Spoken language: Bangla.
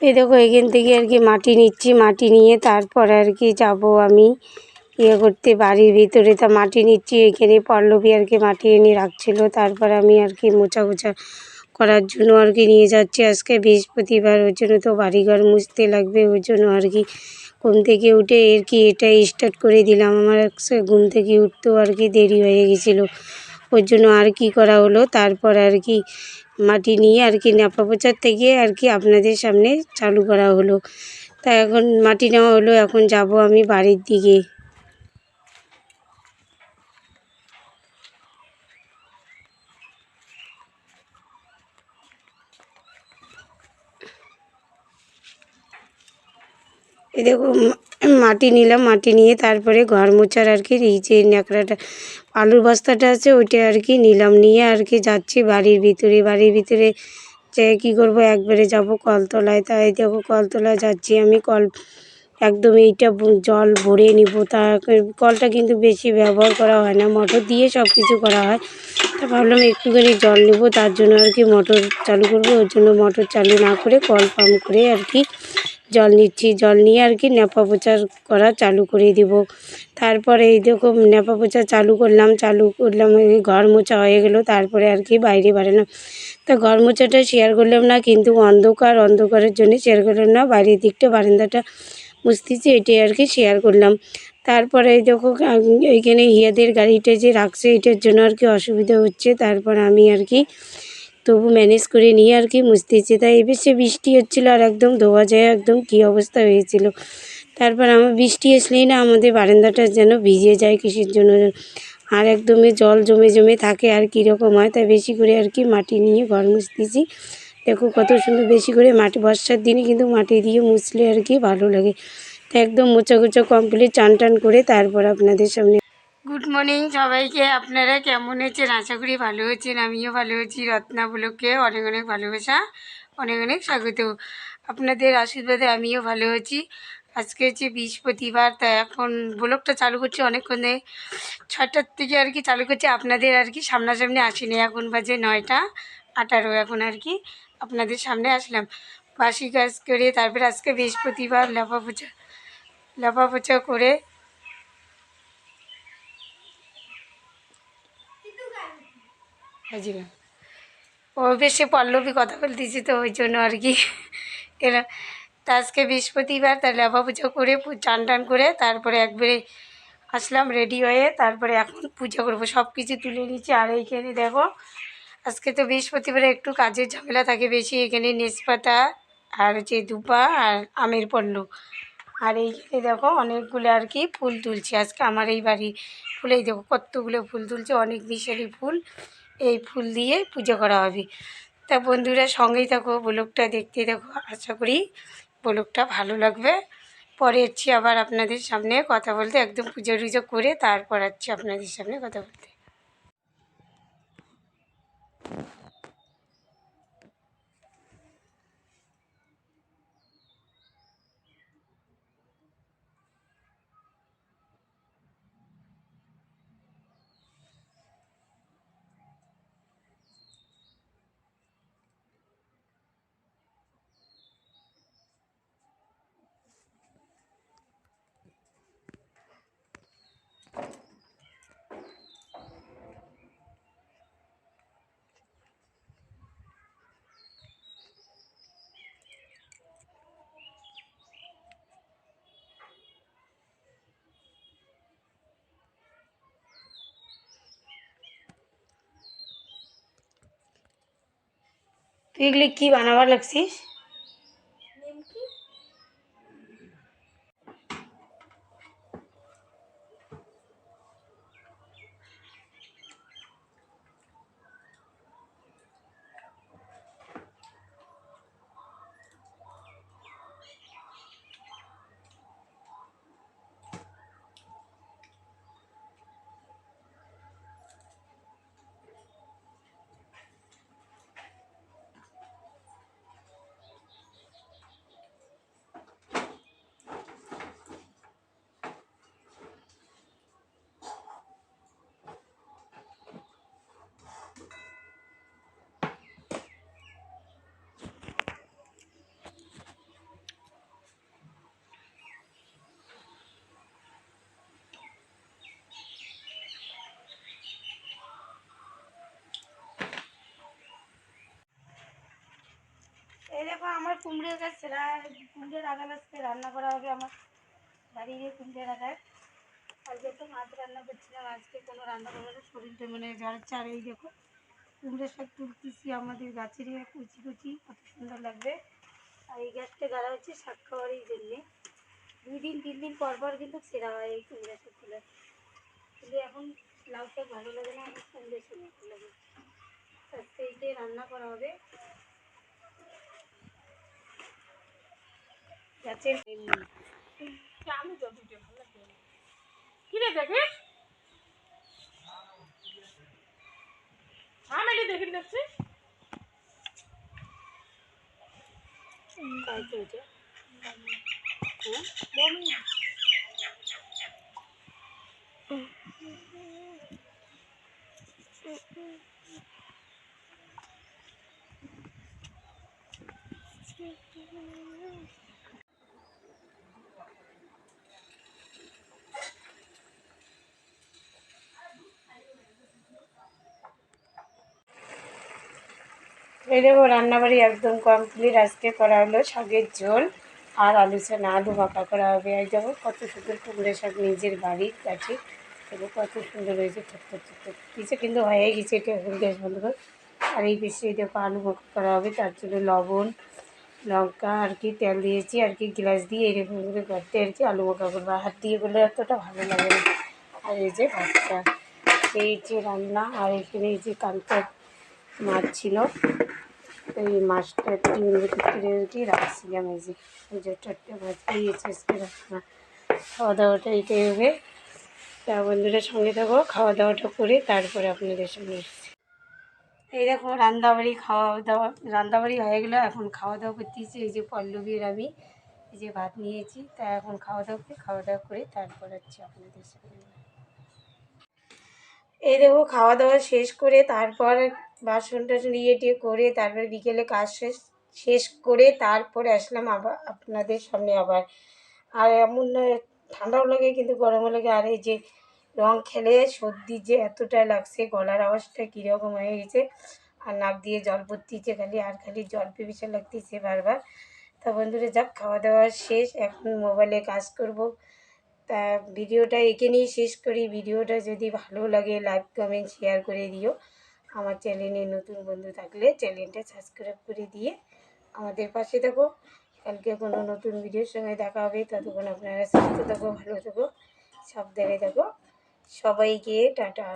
এই দেখো, এখান থেকে আর কি মাটি নিচ্ছি, মাটি নিয়ে তারপর আর কি যাব আমি। ইয়ে করতে, বাড়ির ভিতরে তা মাটি নিচ্ছি, এখানে পল্লবী আর কি মাটি এনে রাখছিল। তারপর আমি আর কি মোছা গোছা করার জন্য আর কি নিয়ে যাচ্ছি। আজকে বৃহস্পতিবার, ওই জন্য তো বাড়িঘর মুছতে লাগবে, ওই জন্য আর কি ঘুম থেকে উঠে আর কি এটা স্টার্ট করে দিলাম। আমার ঘুম থেকে উঠতেও আর কি দেরি হয়ে গেছিল। ওই জন্য আর কি করা হলো? তারপর আর কি মাটি নিয়ে আর কি ন্যাপা পোচার থেকে আর কি আপনাদের সামনে চালু করা হলো। তা এখন মাটি নেওয়া হলো, এখন যাব আমি বাড়ির দিকে। দেখো মাটি নিলাম, মাটি নিয়ে তারপরে ঘর মোছার আর কি, এই যে ন্যাকড়াটা, আলুর বস্তাটা আছে ওইটা আর কি নিলাম, নিয়ে আর কি যাচ্ছি বাড়ির ভিতরে বাড়ির ভিতরে যে কী করব, একবারে যাব কলতলায়, তাই দেখো কলতলায় যাচ্ছি আমি, কল একদম এইটা জল ভরে নিব, তা কলটা কিন্তু বেশি ব্যবহার করা হয় না, মোটর দিয়ে সব কিছু করা হয়, তা ভাবলাম একটুখানি জল নেব, তার জন্য আর কি মোটর চালু করব, ওর জন্য মোটর চালু না করে কল পাম্প করে আর কি জল নিচ্ছি, জল নিয়ে আর কি ন্যাপা পোচার করা চালু করে দিব। তারপরে এই দেখো ন্যাপা পোচা চালু করলাম চালু করলাম ঘর মোছা হয়ে গেলো, তারপরে আর কি বাইরে বাড়ালাম তা ঘর মোছাটা শেয়ার করলাম না, কিন্তু অন্ধকার, অন্ধকারের জন্য শেয়ার করলাম না, বাইরের দিকটা, বারান্দাটা মুছতেছি, এটাই আর কি শেয়ার করলাম। তারপরে এই দেখো এইখানে হিয়াদের গাড়িটা যে রাখছে, এটার জন্য আর কি অসুবিধা হচ্ছে, তারপর আমি আর কি তবু ম্যানেজ করে নিয়ে আর কি মুছতেছি। তাই এবেশে বৃষ্টি হচ্ছিল আর একদম ধোয়া যায়, একদম কী অবস্থা হয়েছিল। তারপর আমার বৃষ্টি আসলেই না আমাদের বারান্দাটা যেন ভিজে যায় কিসের জন্য। আর একদমই জল জমে জমে থাকে আর কীরকম হয়, তাই বেশি করে আর কি মাটি নিয়ে ঘর মুছতেছি। দেখো কত সুন্দর বেশি করে মাটি, বর্ষার দিনে কিন্তু মাটি দিয়ে মুছলে আর কি ভালো লাগে। তো একদম মোচা গোচা কমপ্লিট চান টান করে তারপর আপনাদের সামনে গুড মর্নিং সবাইকে। আপনারা কেমন আছেন? আশা করি ভালো আছেন। আমিও ভালো আছি। রত্না ব্লককে অনেক অনেক ভালোবাসা, অনেক অনেক স্বাগত। আপনাদের আশীর্বাদে আমিও ভালো আছি। আজকে হচ্ছে বৃহস্পতিবার তা এখন ব্লকটা চালু করছি অনেকক্ষণ। ছটার থেকে আর কি চালু করছি। আপনাদের আর কি সামনাসামনি আসিনি। এখন বাজে নয়টা, আঠারো এখন আর কি। আপনাদের সামনে আসলাম। বাসি কাজ করে তারপরে আজকে বৃহস্পতিবার লেপা পোছা লেপা পোছা করে ও বেশি পল্লবী কথা বলতেছি তো, ওই জন্য আর কি। এরা তা আজকে বৃহস্পতিবার তার লেপা পুজো করে চান টান করে তারপরে একবারে আসলাম রেডি হয়ে, তারপরে এখন পূজা করব। সব কিছু তুলে নিচ্ছি। আর এইখানে দেখো, আজকে তো বৃহস্পতিবারে একটু কাজের ঝামেলা থাকে বেশি। এখানে নেসপাতা, আর হচ্ছে দুপা আর আমের পণ্য আর এইখানে দেখো অনেকগুলো আর কি ফুল তুলছি। আজকে আমার এই বাড়ি ফুলেই দেখো, কতগুলো ফুল তুলছে, অনেক বিশালি ফুল। এই ফুল দিয়ে পুজো করা হবে। তা বন্ধুরা সঙ্গেই থাকো ব্লগটা দেখতে দেখো আশা করি ব্লগটা ভালো লাগবে। পরে এসছি আবার আপনাদের সামনে কথা বলতে, একদম পুজো টুজো করে তারপর আসছি আপনাদের সামনে কথা বলতে। তুই এগুলি কী বানাবার লাগছিস? আমার কুমড়োর গাছ কুমড়োর আগাল আজকে রান্না করা হবে আমার বাড়ির কুমড়োর আগায় আজকে তো মাছ রান্না করছিলাম, আজকে কোনো রান্না করব না, শরীরটা মানে জ্বর চার এই দেখো, কুমড়ো শাক তুলতেছি আমাদের গাছেরই কুচি কুচি, কত সুন্দর লাগবে। আর এই গাছটা গাড়া হচ্ছে শাক খাওয়ারই জন্যে। দুই দিন, তিন দিন পর পর কিন্তু সেরা হয় এই কুমড়ো শাকগুলো কিন্তু এখন লাউ শাক ভালো লাগে না এখন কুমড়ো শাক লাগে আজকে রান্না করা হবে। গাছের আমি তো দুটো ভালো লাগে কি রে দেখে আমি এটি দেখে দেখছি কাজ চলছে হ্যাঁ বমি এই দেখো, রান্নাবাড়ি একদম কমপ্লিট আজকে করা হলো শাকের ঝোল আর আলু চানা আলু মাখা করা হবে। এই দেখো, কত সুন্দর কুমড়ো শাক নিজের বাড়ির কাছে। দেখো, কত সুন্দর হয়েছে ছোট্ট ছোট্ট পিছে কিন্তু হয়ে গেছে, এটা গ্যাস বন্ধ আর এই এই দেখো, আলু মাখা করা হবে, তার জন্য লবণ, লঙ্কা, আর কি তেল দিয়েছি, আর কি গ্লাস দিয়ে এরকম করে করতে আর কি আলু মাখা করব। হাত দিয়ে করলে এতটা ভালো লাগে না। আর এই যে ভাতটা, এই যে রান্না, আর এখানে এই যে কালকে মাছ ছিল। এই মাছটা টিনের ভিতরে উঠে রাখছিলাম এই যে চারটে মাছ দিয়েছে আজকে রান্না খাওয়া দাওয়াটা এইটাই হবে। তা বন্ধুরা সঙ্গে থাকো, খাওয়া দাওয়াটা করে তারপরে আপনাদের সঙ্গে এসেছি এই দেখো রান্নাবাড়ি খাওয়া দাওয়া রান্নাবাড়ি হয়ে গেলো, এখন খাওয়া দাওয়া করতেছি। এই যে পল্লবীর আমি এই যে ভাত নিয়েছি, তা এখন খাওয়া দাওয়া করে, খাওয়া দাওয়া করে তারপর হচ্ছে আপনাদের সঙ্গে এই দেখো, খাওয়া দাওয়া শেষ করে তারপর বাসন টাসন ইয়ে টিয়ে করে তারপরে বিকেলে কাজ শেষ শেষ করে তারপরে আসলাম আবার আপনাদের সামনে আবার। আর এমন নয়, ঠান্ডাও লাগে কিন্তু গরমও লাগে। আর এই যে রং খেলে সর্দি যে এতটা লাগছে গলার আওয়াজটা কীরকম হয়ে গেছে। আর নাক দিয়ে জল পড়তিছে খালি আর খালি জল পিপিসা লাগতেছে বারবার। তা বন্ধুরা যাক খাওয়া দাওয়া শেষ এখন মোবাইলে কাজ করব। তা ভিডিওটা এখানেই শেষ করি। ভিডিওটা যদি ভালো লাগে লাইক কমেন্ট শেয়ার করে দিও। আমার চ্যানেলে নতুন বন্ধু থাকলে চ্যানেলটা সাবস্ক্রাইব করে দিয়ে আমাদের পাশে থাকো। কালকে কোনো নতুন ভিডিওর সঙ্গে দেখা হবে। ততক্ষণ আপনারা সুস্থ থাকো, ভালো থাকো, সাবধানে থাকো। সবাইকে টাটা।